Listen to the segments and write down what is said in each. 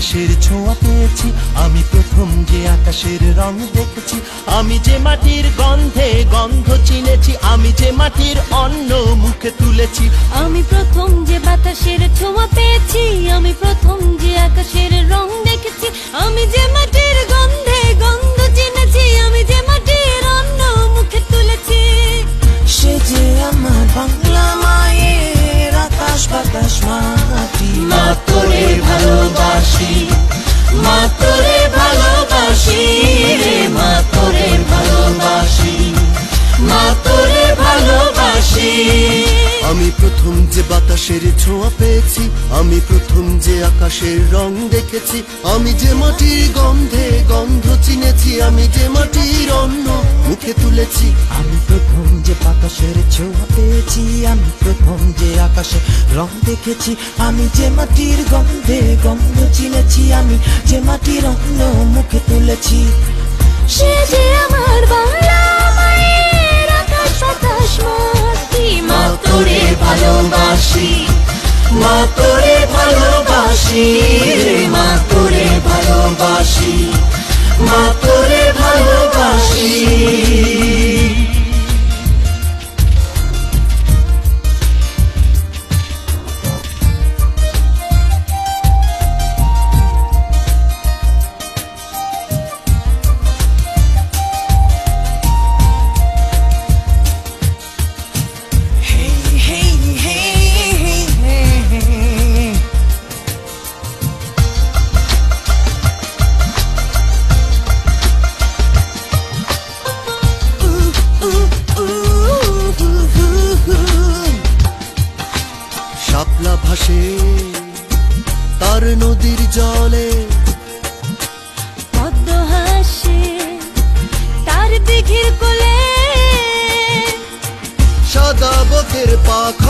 যে ছোঁয়া পেয়েছি। আমি প্রথম যে আকাশের রং দেখেছি, আমি যে মাটির গন্ধে গন্ধ চিনেছি, আমি যে মাটির অন্ন মুখে তুলেছি। আমি প্রথম যে বাতাসের ছোঁয়া পেয়েছি, আমি প্রথম যে আকাশের রং দেখেছি, আমি যে ভালোবাসি মা তোরে ভালোবাসি মা তোরে ভালোবাসি। আমি প্রথম যে বাতাসের ছোঁয়া পেয়েছি, আমি প্রথম যে আকাশের রং দেখেছি, আমি যে মাটির গন্ধে গন্ধ চিনেছি, আমি যে মাটির অন্ন মুখে তুলেছি, আমি প্রথম যে বাতাসের ছোঁয়া পেয়েছি আমি প্রথম যে আকাশে রং দেখেছি, আমি যে মাটির গন্ধে গন্ধ চিনেছি, আমি যে মাটির অন্য মুখে তুলেছি। সে যে আমার বাংলা মা তোরে ভালোবাসি, মা তোরে ভালোবাসি। শাপলা ভাসে তার নদীর জলে। পদ্ম হাসে তার দিঘির কোলে। সাদা বকের পাখায়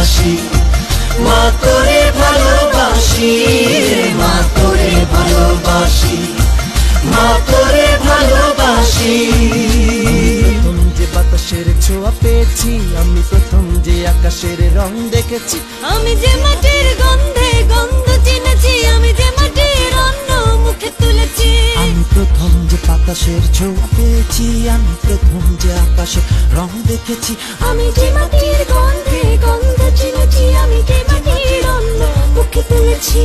ভালোবাসি। মা তোরে ভালোবাসি মা তোরে ভালোবাসি মা তোরে ভালোবাসি। প্রথম যে বাতাসের ছোঁয়া পেয়েছি আমি প্রথম যে আকাশের রং দেখেছি। আমি যে মাটির গন্ধে গন্ধ চিনেছি আমি যে মুখে তুলেছি। আমি প্রথম যে বাতাসের ছোঁয়া পেয়েছি আমি প্রথম যে আকাশে রং দেখেছি। আমি যে মাটির গন্ধে গন্ধ চিনেছি আমি যে মাটির অন্ন মুখে তুলেছি।